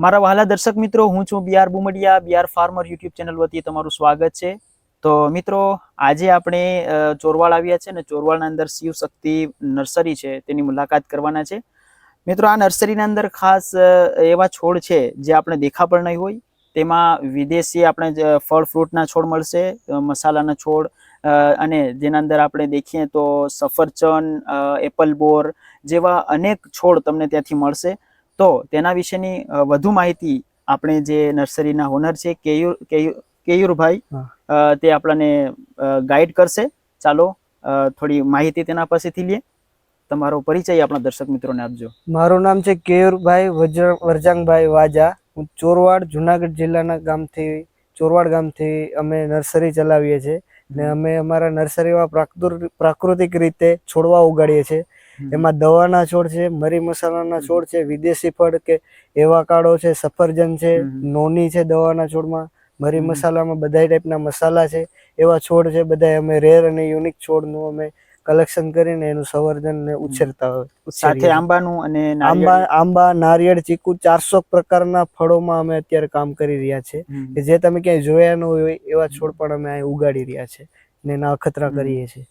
મારા વહાલા દર્શક મિત્રો, હું છું BR Bumdiya BR farmer YouTube channel વતી તમારું સ્વાગત છે. તો મિત્રો, આજે આપણે ચોરવાળ આવ્યા છે ને ચોરવાડના અંદર શિવ શક્તિ નર્સરી છે, તેની મુલાકાત કરવાના છે. મિત્રો, આ નર્સરીના અંદર ખાસ એવા છોડ છે જે આપણે દેખા પણ નહીં હોય. તેમાં વિદેશી આપણે ફળ ફ્રૂટના છોડ મળશે મસાલાના છોડ અને જેના અંદર આપણે દેખીએ તો સફરચંદ એપલ બોર જેવા અનેક છોડ તમને ત્યાંથી મળશે. તો તેના વિશેની વધુ માહિતી આપણે જે નર્સરીના ઓનર છે કેયુર કેયુર કેયુરભાઈ તે આપણને ગાઈડ કરશે. ચાલો થોડી માહિતી તેના પાસેથી લઈએ. તમારો પરિચય આપણા દર્શક મિત્રોને આપજો. મારું નામ છે કેયુરભાઈ વરજાંગભાઈ વાજા. હું ચોરવાડ જુનાગઢ જિલ્લાના ગામથી ચોરવાડ ગામથી અમે નર્સરી ચલાવીએ છીએ. ને અમે અમારા નર્સરીમાં પ્રાકૃ- પ્રાકૃતિક રીતે છોડવા ઉગાડીએ છીએ. એમાં દવાના છોડ છે મરી મસાલાના છોડ છે વિદેશી ફળ કે એવા કાળો છે સફરજન છે નોની છે દવાના છોડમાં મરી મસાલામાં બધા ટાઈપના મસાલા છે એવા છોડ છે બધા અમે રેર અને યુનિક છોડનું અમે કલેક્શન કરીને એનું સંવર્ધન ને ઉછેરતા હોય સાથે આંબાનું અને આંબા આંબા નારિયેળ ચીકુ ચારસો પ્રકારના ફળોમાં અમે અત્યારે કામ કરી રહ્યા છે કે જે તમે ક્યાંય જોયા ન હોય એવા છોડ પણ અમે અહીં ઉગાડી રહ્યા છે ને એના અખતરા કરીએ છીએ.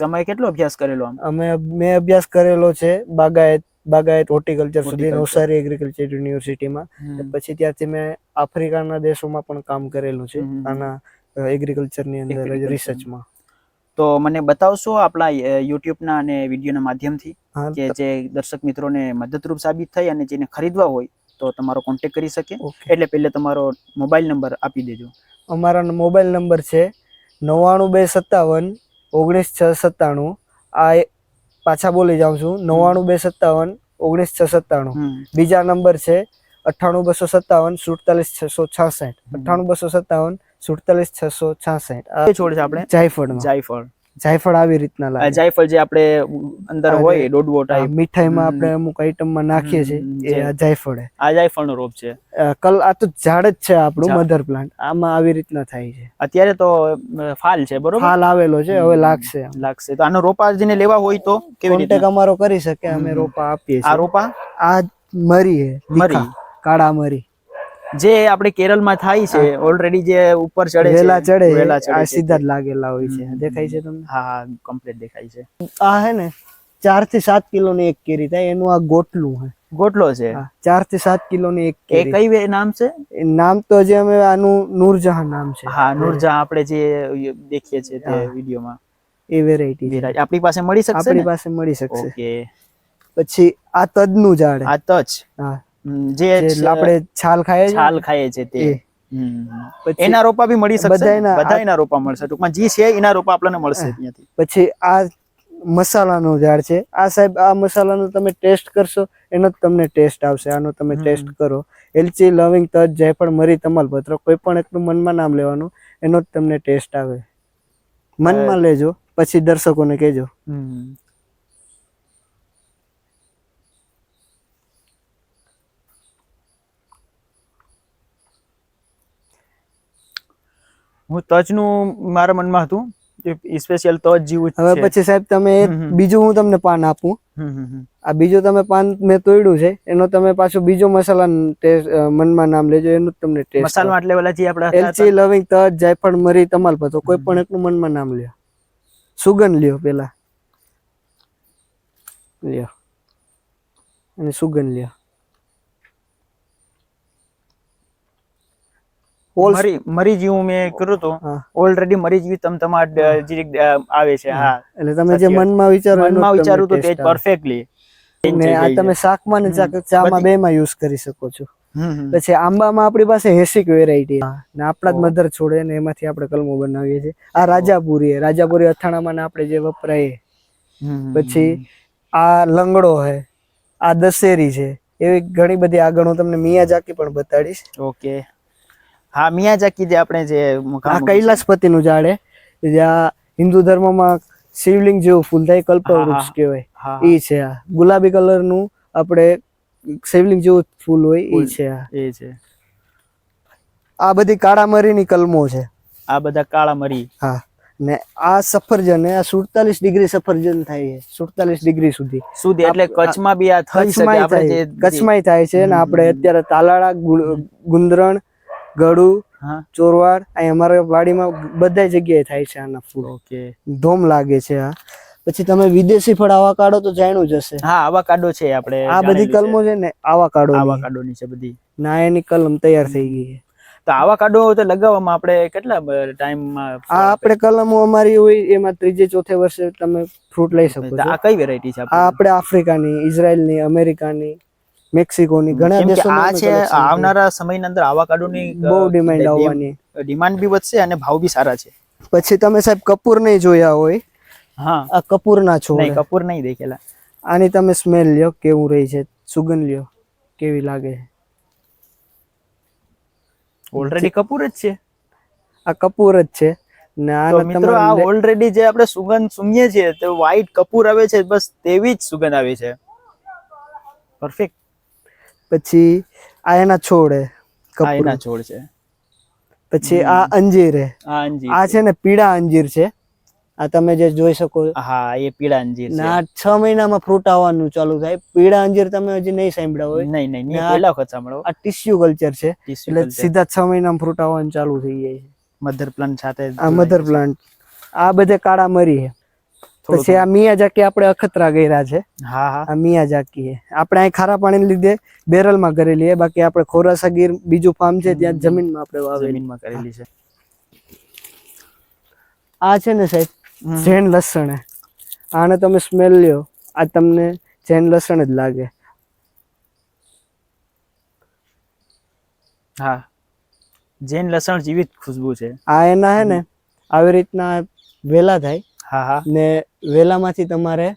તમે કેટલો અભ્યાસ કરેલો અમે મેં અભ્યાસ કરેલો છે બાગાયત બાગાયત હોર્ટિકલ્ચર સુધી. નવસારી એગ્રીકલ્ચર યુનિવર્સિટીમાં. પછી ત્યાંથી મેં આફ્રિકાના દેશોમાં પણ કામ કરેલું છે. આના એગ્રીકલ્ચરની અંદર રિસર્ચમાં તો મને બતાવશો આપણા યુટ્યુબના અને વિડીયોના માધ્યમથી કે જે દર્શક મિત્રોને મદદરૂપ સાબિત થઈ અને જેને ખરીદવા હોય તો તમારો કોન્ટેક્ટ કરી શકે. એટલે પહેલે તમારો મોબાઈલ નંબર આપી દેજો. અમારા મોબાઈલ નંબર છે નવ્વાણું બે સત્તાવન ઓગણીસ છ સત્તાણું. આ પાછા બોલી જાઉં છું. નવ્વાણું બે સત્તાવન ઓગણીસ છ સત્તાણું. બીજા નંબર છે અઠ્ઠાણું બસો સત્તાવન સુડતાલીસ છસો છાસઠ. અઠ્ઠાણું બસો સત્તાવન સુડતાલીસ છસો છાસઠ. છોડ છે આપણે? જાયફળ જાયફળ. જાયફળ આવી રીતના લાગે. જાયફળ જે આપણે અંદર હોય દોડવો ટાઈપ મીઠાઈમાં આપણે અમુક આઈટમમાં નાખીએ છીએ એ આ જાયફળ. આ જાયફળનો રોપ છે. કલ આ તો ઝાડ જ છે આપણું મધર પ્લાન્ટ આમાં આવી રીતના થાય છે. અત્યારે તો ફાલ છે બરોબર? ફાલ આવેલો છે હવે લાગશે લાગશે. તો આનો રોપા જેને લેવા હોય તો કેવી રીતે? અમારો કરી શકે અમે રોપા આપીએ આ રોપા? આ મરી મરી. કાળા મરી. જે આપણે કેરળમાં થાય છે ઓલરેડી જે ઉપર ચડે છે વેલા ચડે વેલા ચડે સીધા જ લાગેલા હોય છે. દેખાય છે તમને? હા કમ્પ્લીટ દેખાય છે. આ હે ને ચારથી સાત કિલો ની એક કેરી થાય. એનું આ ગોટલું હે. ગોટલો છે? ચારથી સાત કિલો ની એક એ કેરી. કઈ નામ છે? નામ તો જે અમે આનું નૂરજહાં નામ છે. હા નૂરજહાં આપણે જે દેખીએ છીએ તે. વિડીયોમાં. એ વેરાયટી આપણી પાસે મળી શકશે આપણી પાસે મળી શકશે. ઓકે. પછી આ તજનું ઝાડ આ તજ? હા. જે આપણે છાલ ખાય છાલ ખાય છે તે. એના રોપા બી મળી શકશે બધા એના રોપા મળશે. ટૂંકમાં જે છે એના રોપા આપણને મળશે ત્યાંથી પછી આ મસાલાનું ઝાડ છે. આ સાહેબ આ મસાલાનો તમે ટેસ્ટ કરશો એનો જ તમને ટેસ્ટ આવશે. આનો તમે ટેસ્ટ કરો. એલચી લવિંગ તજ જાયફળ મરી તમાલપત્ર કોઈ પણ એકનું મનમાં નામ લેવાનું એનો જ તમને ટેસ્ટ આવે. મનમાં લેજો પછી દર્શકોને કહેજો. હું તજનું મારા મનમાં હતું. સ્પેશિયલ તજ જેવું હવે પછી સાહેબ તમે. બીજું હું તમને પાન આપું. આ બીજું તમે પાન મેં તોડ્યું છે. એનો તમે પાછો બીજો મસાલા મનમાં નામ લેજો એનું તમને ટેસ્ટ મસાલા એટલે પેલા જે આપણે એલચી લવિંગ તજ જાયફળ મરી તમાલપત્તો કોઈ પણ એકનું મનમાં નામ લ્યો. સુગંધ લ્યો પેલા. લ્યો. અને સુગંધ લ્યો ઓલ મરી મરી જીવું મેં કર્યું હતું. ઓલરેડી મરી જીવી તમ તમાર આવે છે હા. એટલે તમે જે મનમાં વિચારો મનમાં વિચારું તો તે પરફેક્ટલી ને આ તમે શાકમાં ને ચામાં બેમાં યુઝ કરી શકો છો. પછી આંબામાં આપણી પાસે હેસિક વેરાયટી ને આપણા જ મધર છોડે ને એમાંથી આપણે કલમો બનાવીએ છીએ. આ રાજાપુરી. રાજાપુરી અથાણામાં ને આપણે જે વપરાય પછી આ લંગડો છે. આ દશેરી છે. એવી ઘણી બધી આગળ હું તમને મિયાજાકી પણ બતાડીશ. ઓકે. હા મિયાજાકી જે આપણે જે આ કૈલાસપતિનું ઝાડ હે જે આ હિન્દુ ધર્મમાં શિવલિંગ જેવું ફૂલ થાય કલ્પવૃક્ષ વૃક્ષ કહેવાય ઈ છે આ. ગુલાબી કલરનું આપણે શિવલિંગ જેવું ફૂલ હોય ઈ છે આ. એ છે. આ બધી કાળા મરીની કલમો છે. આ બધા કાળા મરી હા ને આ સફરજન આ સુડતાલીસ ડિગ્રી સફરજન થાય છે સુડતાલીસ ડિગ્રી સુધી. સુધી એટલે કચ્છમાં બી આ થઈ શકે આપણે કચ્છમાંય થાય છે ને આપણે અત્યારે તાલાળા ગુંદરણ ગળું હા. ચોરવાડ અહીં અમારા વાડીમાં બધાય જગ્યાએ થાય છે આના ફૂલ. ઓકે. ધોમ લાગે છે આ. પછી તમે વિદેશી ફળ આવા કાઢો તો જાણ્યું જ હશે. હા આવા કાડો છે આપણે આ બધી કલમો છે ને આવા કાઢો આવા કાડોની છે બધી. ના એની કલમ તૈયાર થઈ ગઈ છે. તો આવા કાડો તો લગાવવામાં આપણે કેટલા ટાઈમમાં આ આપણે કલમો અમારી હોય એમાં ત્રીજે ચોથે વર્ષે તમે ફ્રૂટ લઈ શકો છો. આ કઈ વેરાયટી છે આ આપણે આફ્રિકાની ઇઝરાયલની અમેરિકાની મેક્સિકોની ઘણા દેશો આ છે આવનારા સમયની અંદર આવા ની બહુ ડિમાન્ડ આવવાની. ડિમાન્ડ બી વધશે અને ભાવ બી સારા છે. પછી તમે સાહેબ કપૂર નહીં જોયા હોય હા. આ કપૂરના છો નહીં કપૂર નહીં દેખેલા. આની તમે સ્મેલ લ્યો કેવું રહી છે સુગંધ લ્યો કેવી લાગે છે. ઓલરેડી કપૂર જ છે. આ કપૂર જ છે. ને મિત્રો આ ઓલરેડી જે આપણે સુગંધ સુંઘીએ છીએ તો વ્હાઈટ કપૂર આવે છે બસ તેવી જ સુગંધ આવે છે. પરફેક્ટ પછી આ એના છોડ હે એના છોડ છે. પછી આ અંજીર હે. આ અંજીર આ છે. ને પીળા અંજીર છે. આ તમે જે જોઈ શકો હા એ પીળા અંજીર ના છ મહિનામાં ફ્રૂટ આવવાનું ચાલુ થાય. પીળા અંજીર તમે હજી નહીં સાંભળ્યા હોય. નહીં નહીં પહેલા વખત સાંભળો આ ટિશ્યુ કલ્ચર છે. એટલે સીધા છ મહિનામાં ફ્રૂટ આવવાનું ચાલુ થઈ જાય છે. મધર પ્લાન્ટ સાથે આ મધર પ્લાન્ટ આ બધે કાળા મરી છે પછી આ મિયાજાકી આપણે અખતરા ગયેલા છે. હા હા. આ મિયાજાકી છે આપણે અહીં ખારા પાણી લીધે બેરલમાં કરેલી છે. બાકી આપણે ખોરાસા ગીર બીજું ફાર્મ છે ત્યાં જમીનમાં આપણે વાવેલી. જમીનમાં કરેલી છે. આ છે ને સાહેબ જૈન લસણ. છે. આને તમે સ્મેલ લ્યો. આ તમને જૈન લસણ જ લાગે. હા. જૈન લસણ જેવી જ ખુશ્બુ છે. આ એના હે ને આવી રીતના વેલા થાય. હા હા. ને વેલામાંથી તમારે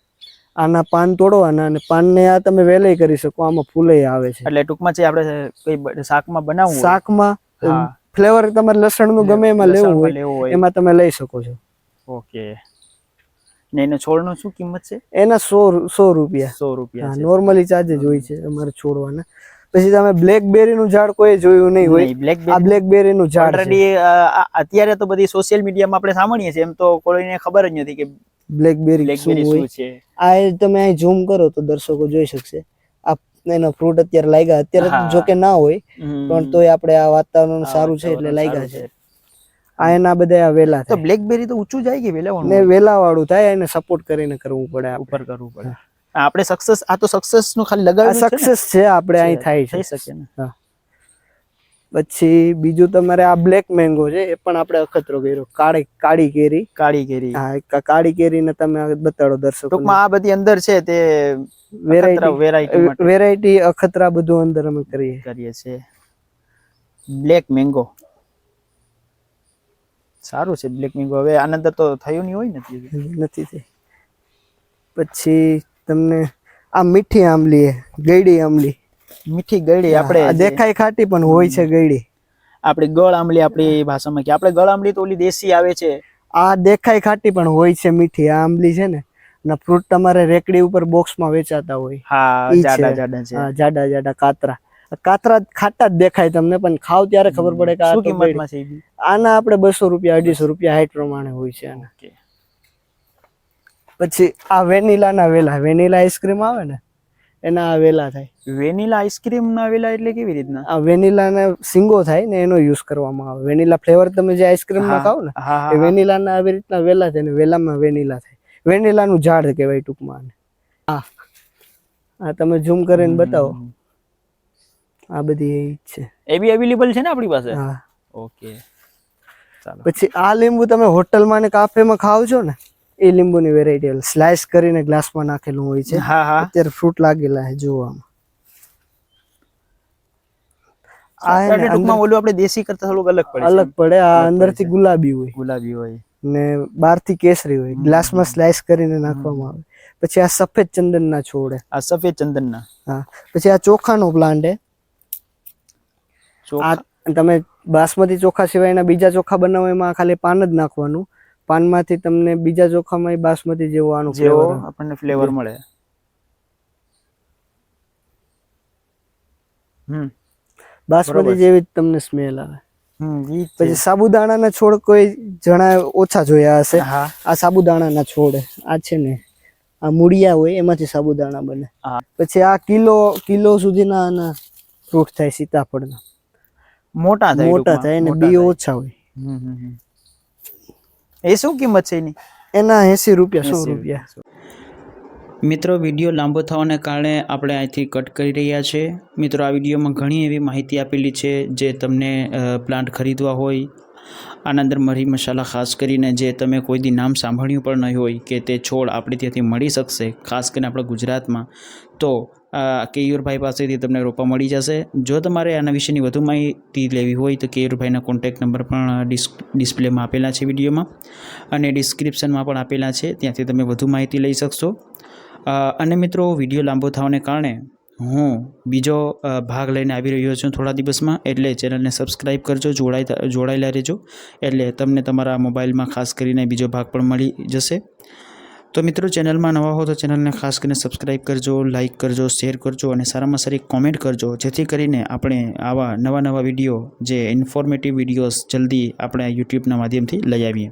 આના પાન તોડવાના અને પાનને આ તમે વેલાઈ કરી શકો આમાં ફૂલે આવે છે. એટલે ટૂંકમાં છે આપણે કઈ શાકમાં બનાવવું શાકમાં ફ્લેવર તમારે લસણનું ગમે એમાં લેવું હોય એમાં તમે લઈ શકો છો. ઓકે. ને એનો છોડનો શું કિંમત છે? એના સો સો રૂપિયા. સો રૂપિયા નોર્મલી ચાર્જ હોય છે અમારે છોડવાના. પછી તમે બ્લેકબેરી નું ઝાડ કોઈ જોયું નહીં હોય. આ બ્લેકબેરી નું ઝાડ અત્યારે તો બધી સોશિયલ મીડિયામાં આપણે સાંભળીએ છીએ એમ તો કોઈને ખબર જ નથી કે બ્લેકબેરી શું છે. આ તમે અહીં ઝૂમ કરો તો દર્શકો જોઈ શકશે. આ એનો ફ્રૂટ અત્યારે લાગ્યા અત્યારે. જો કે ના હોય પણ તોય આપણે આ વાતાવરણ સારું છે એટલે લાગ્યા છે. આ એના બધા આ વેલા તો બ્લેકબેરી તો ઊંચું જાય કે વેલા ને વેલા વાળું થાય એને સપોર્ટ કરીને કરવું પડે ઉપર કરવું પડે. આપણે સક્સેસ આ તો સક્સેસનું ખાલી છે સક્સેસ છે આપણે અહીં થાય છે. થઈ શકે ને. પછી બીજું તમારે આ બ્લેક મેંગો છે એ પણ આપણે અખતરો કર્યો. કાળી કાળી કેરી. કાળી કેરી. હા કાળી કેરીને તમે બતાડો દર્શકો ટૂંકમાં આ બધી અંદર છે તે વેરાયટી વેરાયટી વેરાયટી અખતરા બધું અંદર અમે કરીએ. કરીએ છીએ. બ્લેક મેંગો સારું છે બ્લેક મેંગો હવે આનંદ અંદર તો થયું નહીં હોય ને નથી થઈ. પછી તમને આ મીઠી આંબલી ગળી આંબલી. મીઠી ગળી આપણે દેખાય ખાટી પણ હોય છે ગળી. આપણી ગળ આંબલી આપણી ભાષામાં કે આપણે ગળ આંબલી તો ઓલી દેશી આવે છે. આ દેખાય ખાટી પણ હોય છે મીઠી. આ આંબલી છે ને અને ફ્રૂટ તમારે રેકડી ઉપર બોક્સમાં વેચાતા હોય. હા જાડા જાડા છે. હા જાડા જાડા કાતરા. કાતરા ખાટા જ દેખાય તમને પણ ખાવ ત્યારે ખબર પડે કે આ. કિંમતમાં છે આના આપણે બસો રૂપિયા અઢીસો રૂપિયા હાઈટ પ્રમાણે હોય છે આના. પછી આ વેનીલા ના વેલા વેનીલા આઈસ્ક્રીમ આવે ને એના આ વેલા થાય. વેનીલા આઈસ્ક્રીમ ના વેલા એટલે કેવી રીતના? આ વેનીલા ના સિંગો થાય ને એનો યુઝ કરવામાં આવે. વેનીલા ફ્લેવર તમે જે આઈસ્ક્રીમમાં ખાવ ને એ હા. વેનીલા ના આવી રીતના વેલા થાય ને વેલામાં વેનીલા થાય. વેનીલા નું ઝાડ કહેવાય ટૂંકમાં. આ આ તમે ઝૂમ કરીને બતાવો. આ બધી એ જ છે. એ બી અવેલેબલ છે ને આપણી પાસે? હા. ઓકે. ચાલો. પછી આ લીંબુ તમે હોટલમાં ને કાફેમાં ખાવ છો ને એ લીંબુની વેરાયટી સ્લાઇસ કરીને ગ્લાસમાં નાખેલું હોય છે. હા હા. અત્યારે ફ્રૂટ લાગેલા છે જોવામાં. આ હે ને એટલે ટૂંકમાં ઓલું આપણે દેશી કરતા થોડુંક અલગ પડે અલગ પડે. આ અંદરથી ગુલાબી હોય. ગુલાબી હોય. ને બહારથી કેસરી હોય. ગ્લાસમાં સ્લાઇસ કરીને નાખવામાં આવે. પછી આ સફેદ ચંદનના છોડ. આ સફેદ ચંદનના. હા. પછી આ ચોખાનો પ્લાન્ટ આ તમે બાસમતી ચોખા સિવાયના બીજા ચોખા બનાવો એમાં ખાલી પાન જ નાખવાનું. પાનમાંથી તમને બીજા ચોખામાં બાસમતી જેવો આનો જેવો આપણને ફ્લેવર મળે. હમ. બાસમતી જેવી જ તમને સ્મેલ આવે. પછી સાબુદાણાના છોડ કોઈ જણા ઓછા જોયા હશે. આ સાબુદાણાના છોડ આ છે ને આ મૂળિયા હોય એમાંથી સાબુદાણા બને. પછી આ કિલો કિલો સુધીના આના ફ્રૂટ થાય સીતાફળના. મોટા થાય મોટા થાય અને બી ઓછા હોય. એ શું કિંમત છે એની? એના એસી રૂપિયા સો રૂપિયા. મિત્રો વીડિયો લાંબો થવાને કારણે આપણે અહીંથી કટ કરી રહ્યા છે. મિત્રો આ વિડીયોમાં ઘણી એવી માહિતી આપેલી છે જે તમને પ્લાન્ટ ખરીદવા હોય આના અંદર મરી મસાલા ખાસ કરીને જે તમે કોઈ દી નામ સાંભળ્યું પણ નહીં હોય કે તે છોડ આપણે ત્યાંથી મળી શકશે ખાસ કરીને આપણા ગુજરાતમાં તો કેયુરભાઈ પાસેથી તમને રોપા મળી જશે. જો તમારે આના વિશેની વધુ માહિતી લેવી હોય તો કેયુરભાઈના કોન્ટેક્ટ નંબર પણ ડિસ, ડિસ્પ્લેમાં આપેલા છે વિડીયોમાં. અને ડિસ્ક્રિપ્શનમાં પણ આપેલા છે, ત્યાંથી તમે વધુ માહિતી લઈ શકશો. અને મિત્રો, વીડિયો લાંબો થવાને કારણે હું બીજો ભાગ લઈને આવી રહ્યો છું થોડા દિવસમાં, એટલે ચેનલને સબસ્ક્રાઈબ કરજો, જોડાઈ જોડાયેલા રહેજો. એટલે તમને તમારા મોબાઈલમાં ખાસ કરીને બીજો ભાગ પણ મળી જશે. તો મિત્રો, ચેનલમાં નવા હો તો ચેનલને ખાસ કરીને સબસ્ક્રાઈબ કરજો લાઇક કરજો શેર કરજો અને સારામાં સારી કોમેન્ટ કરજો, જેથી કરીને આપણે આવા નવા નવા વીડિયો જે ઇન્ફોર્મેટિવ વિડીયોઝ જલ્દી આપણે યુટ્યુબના માધ્યમથી લઈ આવીએ.